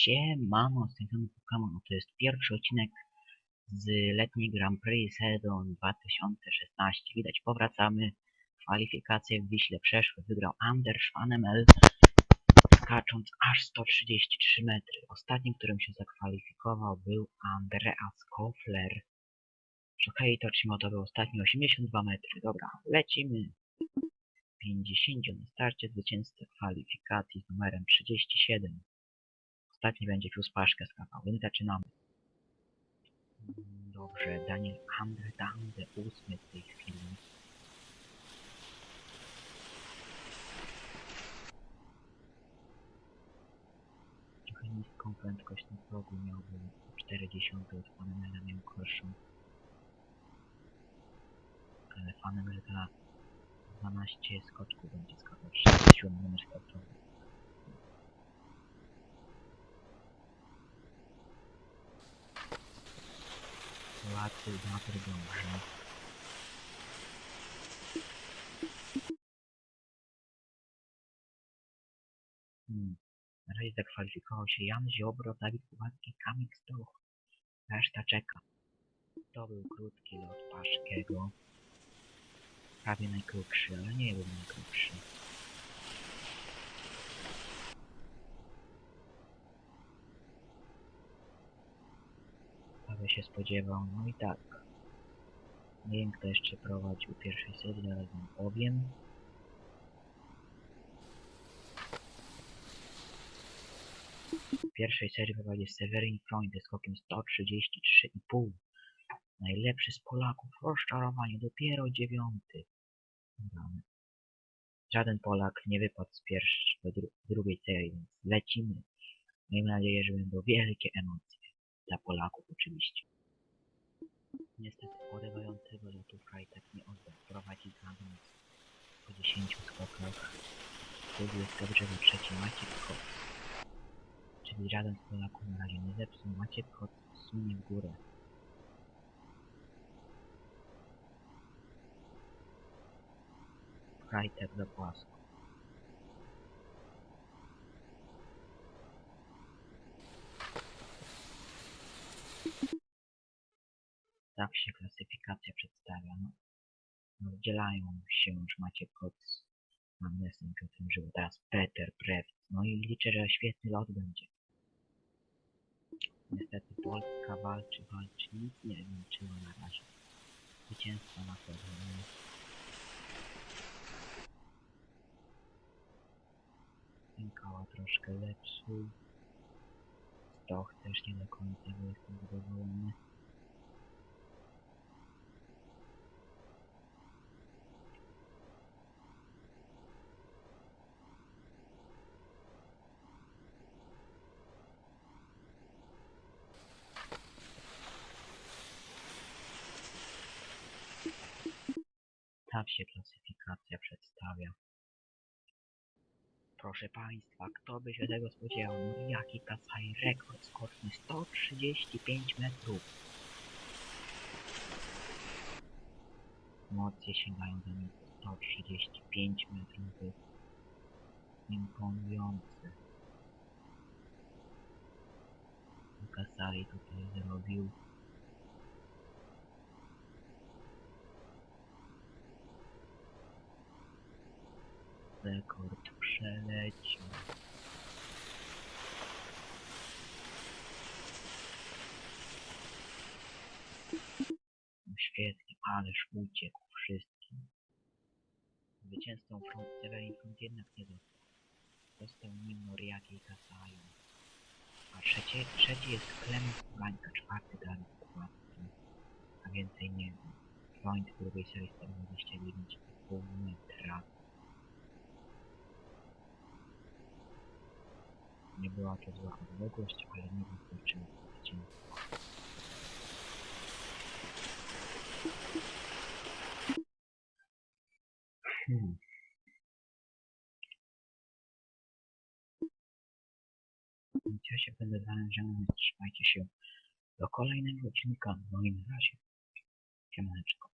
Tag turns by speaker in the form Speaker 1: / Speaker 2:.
Speaker 1: Siemano, z tej strony Pokémon. To jest pierwszy odcinek z letniej Grand Prix sezon 2016. Widać, powracamy. Kwalifikacje w Wiśle przeszły. Wygrał Ander Schwanemel, skacząc aż 133 metry. Ostatnim, którym się zakwalifikował był Andreas Kofler. Okej, to trzyma to był ostatni 82 metry. Dobra, lecimy. 50 na starcie zwycięzca kwalifikacji z numerem 37. Ostatni będzie tu z paszkę skakał, więc zaczynamy. Dobrze, Daniel Andre Dande, ósmy w tej chwili. Trochę niską prędkość na progu miałby 40 od Fanemela miał gorszą. Ale Fanemel za 12 skoczków będzie skakał 37 numer startowy. Polacy naprawdę dobrze. Hmm. Na razie zakwalifikował się Jan Ziobro, Dawid Kubacki, Kamil Stoch. Reszta czeka. To był krótki lot Paszkiego. Prawie najkrótszy, ale nie był najkrótszy. By się spodziewał? No i tak. Nie wiem kto jeszcze prowadził pierwszej serii, ale wam powiem. W pierwszej serii prowadzi Severin Freund ze skokiem 133,5. Najlepszy z Polaków, rozczarowanie, dopiero dziewiąty. Żaden Polak nie wypadł z pierwszej do dru drugiej serii, więc lecimy. Miejmy nadzieję, że będą wielkie emocje. Dla Polaków oczywiście. Niestety porywającego lotu tak nie oddał. Prowadzi Gandalf po 10 skokach. Jest Gabriel trzeci Maciek Kot. Czyli żaden z Polaków na razie nie zepsuł. Maciek Kot sunie w górę. Freitag za płasko. Tak się klasyfikacja przedstawia. No. Rozdzielają się już Maciek Kot z Magnesem Piotrem Żyło. Teraz Peter Prewc. No i liczę, że świetny lot będzie. Niestety Polska walczy, walczy. Nic nie włączyła na razie. Zwycięstwo na pewno nie. Pinkała troszkę lepszy. Stoch też nie do końca, bo Tak się klasyfikacja przedstawia. Proszę Państwa, kto by się tego spodziewał? No jaki Kasai rekord skoczny 135 metrów. Emocje sięgają za nim 135 metrów. To jest imponujące. Kasai tutaj zrobił rekord przeleciał. No świetnie, ależ uciekł wszystkim. Zwycięzcą front Severin Front jednak nie został. Został nim Noriaki Kasai. A trzeci, trzeci jest Klemens Bańka, czwarty Dawid Kubacki. A więcej nie wiem. Front w drugiej serii 129,5 metra. Nie była to zła odległość, ale nie wystarczyło zwycięstwo. Hmm. Ja się będę więc trzymajcie się do kolejnego odcinka. No i na razie. Siemaneczko.